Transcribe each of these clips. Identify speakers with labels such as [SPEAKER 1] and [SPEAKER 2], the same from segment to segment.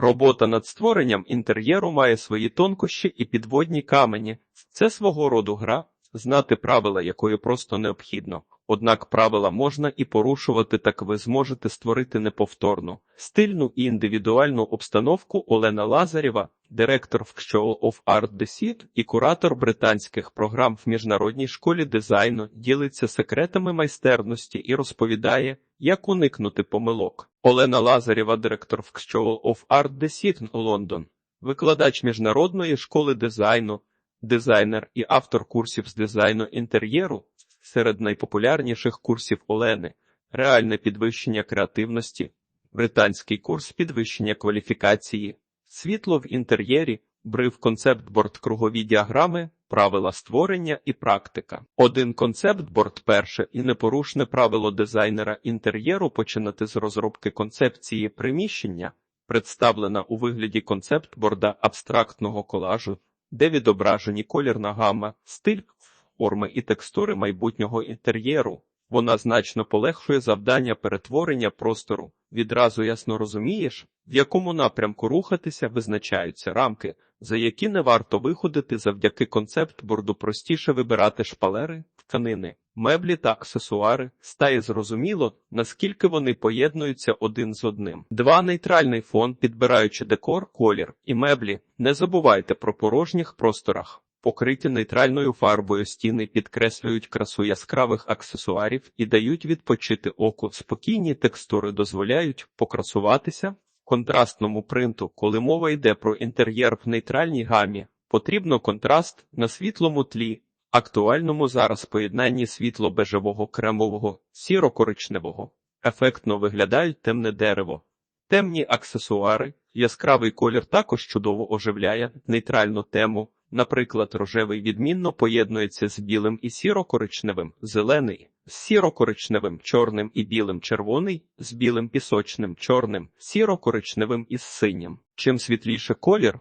[SPEAKER 1] Робота над створенням інтер'єру має свої тонкощі і підводні камені. Це свого роду гра, знати правила якої просто необхідно. Однак правила можна і порушувати, так ви зможете створити неповторну, стильну і індивідуальну обстановку Олена Лазарєва, директор в School of Art Design і куратор британських програм в міжнародній школі дизайну, ділиться секретами майстерності і розповідає, як уникнути помилок. Олена Лазарєва, директор School of Art Design Лондон, викладач міжнародної школи дизайну, дизайнер і автор курсів з дизайну інтер'єру. Серед найпопулярніших курсів Олени реальне підвищення креативності, британський курс підвищення кваліфікації, світло в інтер'єрі, брив концепт-борд кругові діаграми, правила створення і практика. Один концепт-борд перше і непорушне правило дизайнера інтер'єру починати з розробки концепції приміщення, представлена у вигляді концепт-борда абстрактного колажу, де відображені колірна гама, стиль, форми і текстури майбутнього інтер'єру. Вона значно полегшує завдання перетворення простору. Відразу ясно розумієш, в якому напрямку рухатися визначаються рамки, за які не варто виходити завдяки концепт-борду простіше вибирати шпалери, тканини, меблі та аксесуари, стає зрозуміло, наскільки вони поєднуються один з одним. Два нейтральний фон, підбираючи декор, колір і меблі. Не забувайте про порожніх просторах. Покриті нейтральною фарбою стіни підкреслюють красу яскравих аксесуарів і дають відпочити оку. Спокійні текстури дозволяють покрасуватися. Контрастному принту, коли мова йде про інтер'єр в нейтральній гамі, потрібно контраст на світлому тлі, актуальному зараз поєднанні світло-бежевого кремового, сіро-коричневого. Ефектно виглядають темне дерево. Темні аксесуари, яскравий колір також чудово оживляє нейтральну тему. Наприклад, рожевий відмінно поєднується з білим і сіро-коричневим, зелений, з сіро-коричневим, чорним і білим, червоний, з білим пісочним, чорним, сіро-коричневим і з синім. Чим світліше колір,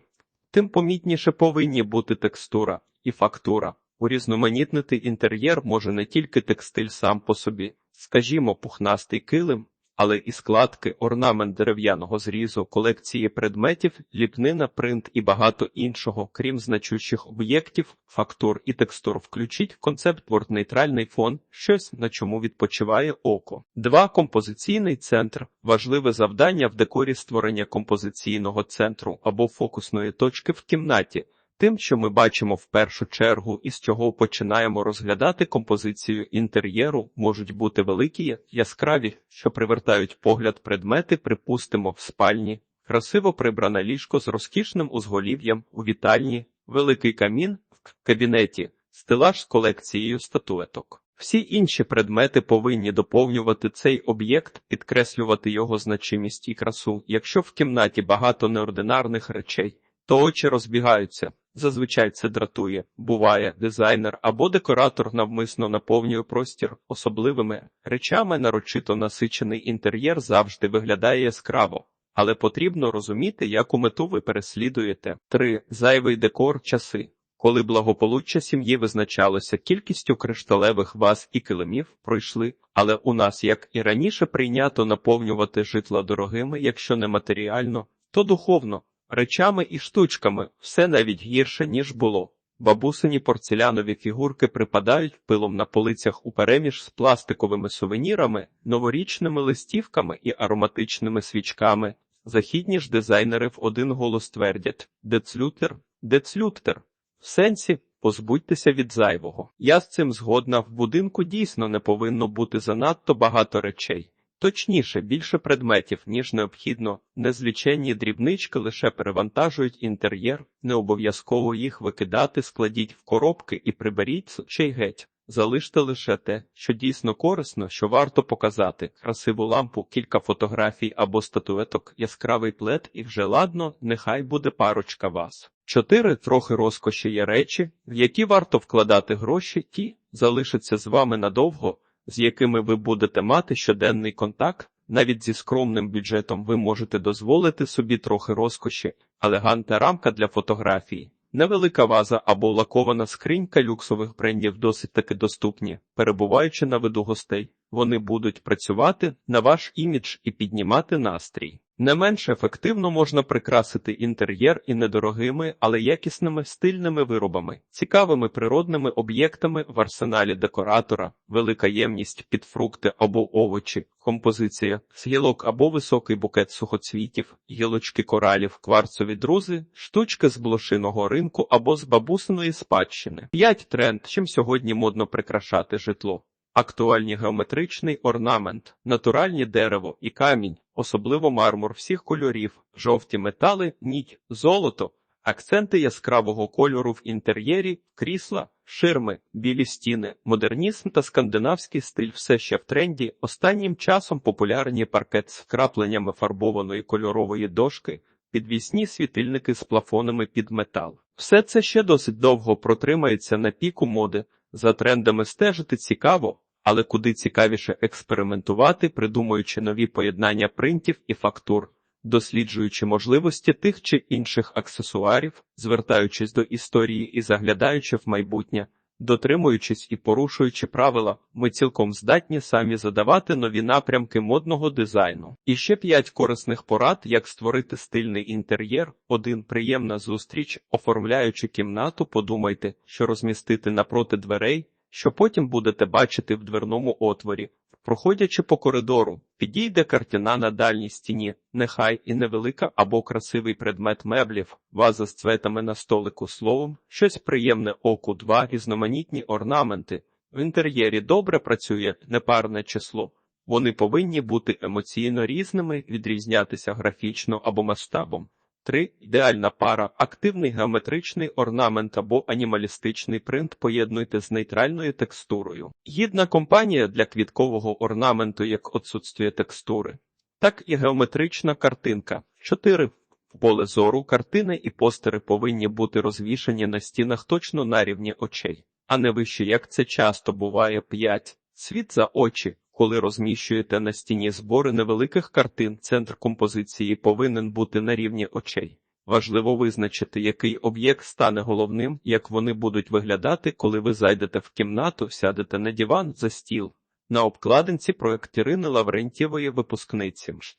[SPEAKER 1] тим помітніше повинні бути текстура і фактура. Урізноманітнити інтер'єр може не тільки текстиль сам по собі, скажімо, пухнастий килим, але і складки, орнамент дерев'яного зрізу, колекції предметів, ліпнина, принт і багато іншого, крім значущих об'єктів, фактур і текстур. Включіть концепт Word нейтральний фон, щось на чому відпочиває око. 2. Композиційний центр важливе завдання в декорі створення композиційного центру або фокусної точки в кімнаті. Тим, що ми бачимо в першу чергу і з чого починаємо розглядати композицію інтер'єру, можуть бути великі, яскраві, що привертають погляд предмети, припустимо, в спальні, красиво прибране ліжко з розкішним узголів'ям у вітальні, великий камін в кабінеті, стелаж з колекцією статуеток. Всі інші предмети повинні доповнювати цей об'єкт, підкреслювати його значимість і красу. Якщо в кімнаті багато неординарних речей, то очі розбігаються. Зазвичай це дратує, буває, дизайнер або декоратор навмисно наповнює простір особливими речами, нарочито насичений інтер'єр завжди виглядає яскраво, але потрібно розуміти, яку мету ви переслідуєте. 3. зайвий декор часи. Коли благополуччя сім'ї визначалося кількістю кришталевих ваз і килимів, пройшли, але у нас, як і раніше, прийнято наповнювати житла дорогими, якщо не матеріально, то духовно. Речами і штучками все навіть гірше, ніж було. Бабусині порцелянові фігурки припадають пилом на полицях упереміж з пластиковими сувенірами, новорічними листівками і ароматичними свічками. Західні ж дизайнери в один голос твердять децлютер, децлютер. В сенсі позбудьтеся від зайвого. Я з цим згодна в будинку дійсно не повинно бути занадто багато речей. Точніше, більше предметів, ніж необхідно, незліченні дрібнички лише перевантажують інтер'єр, не обов'язково їх викидати, складіть в коробки і приберіть сучей геть. Залиште лише те, що дійсно корисно, що варто показати, красиву лампу, кілька фотографій або статуеток, яскравий плед і вже ладно, нехай буде парочка вас. Чотири трохи розкоші є речі, в які варто вкладати гроші, ті залишаться з вами надовго з якими ви будете мати щоденний контакт, навіть зі скромним бюджетом ви можете дозволити собі трохи розкоші, елегантна рамка для фотографії, невелика ваза або лакована скринька люксових брендів досить таки доступні, перебуваючи на виду гостей, вони будуть працювати на ваш імідж і піднімати настрій. Не менш ефективно можна прикрасити інтер'єр і недорогими, але якісними стильними виробами, цікавими природними об'єктами в арсеналі декоратора, велика ємність під фрукти або овочі, композиція з гілок або високий букет сухоцвітів, гілочки коралів, кварцові друзи, штучки з блошиного ринку або з бабусиної спадщини. 5. тренд, чим сьогодні модно прикрашати житло. Актуальні геометричний орнамент, натуральні дерево і камінь, особливо мармур всіх кольорів, жовті метали, ніть, золото, акценти яскравого кольору в інтер'єрі, крісла, ширми, білі стіни, модернізм та скандинавський стиль все ще в тренді. Останнім часом популярні паркет з вкрапленнями фарбованої кольорової дошки, підвісні світильники з плафонами під метал. Все це ще досить довго протримається на піку моди. За трендами стежити цікаво, але куди цікавіше експериментувати, придумуючи нові поєднання принтів і фактур, досліджуючи можливості тих чи інших аксесуарів, звертаючись до історії і заглядаючи в майбутнє, дотримуючись і порушуючи правила, ми цілком здатні самі задавати нові напрямки модного дизайну. І ще п'ять корисних порад, як створити стильний інтер'єр. Один приємна зустріч, оформляючи кімнату, подумайте, що розмістити напроти дверей що потім будете бачити в дверному отворі. Проходячи по коридору, підійде картина на дальній стіні, нехай і невелика або красивий предмет меблів, ваза з цветами на столику словом, щось приємне оку, два різноманітні орнаменти. В інтер'єрі добре працює непарне число. Вони повинні бути емоційно різними, відрізнятися графічно або масштабом. 3. Ідеальна пара, активний геометричний орнамент або анімалістичний принт поєднуйте з нейтральною текстурою. Гідна компанія для квіткового орнаменту як отсутствие текстури, так і геометрична картинка. 4. В поле зору картини і постери повинні бути розвішані на стінах точно на рівні очей, а не вище, як це часто буває 5. Світ за очі. Коли розміщуєте на стіні збори невеликих картин, центр композиції повинен бути на рівні очей. Важливо визначити, який об'єкт стане головним, як вони будуть виглядати, коли ви зайдете в кімнату, сядете на диван за стіл. На обкладинці проектирини Лаврентєвої випускниці МШТ.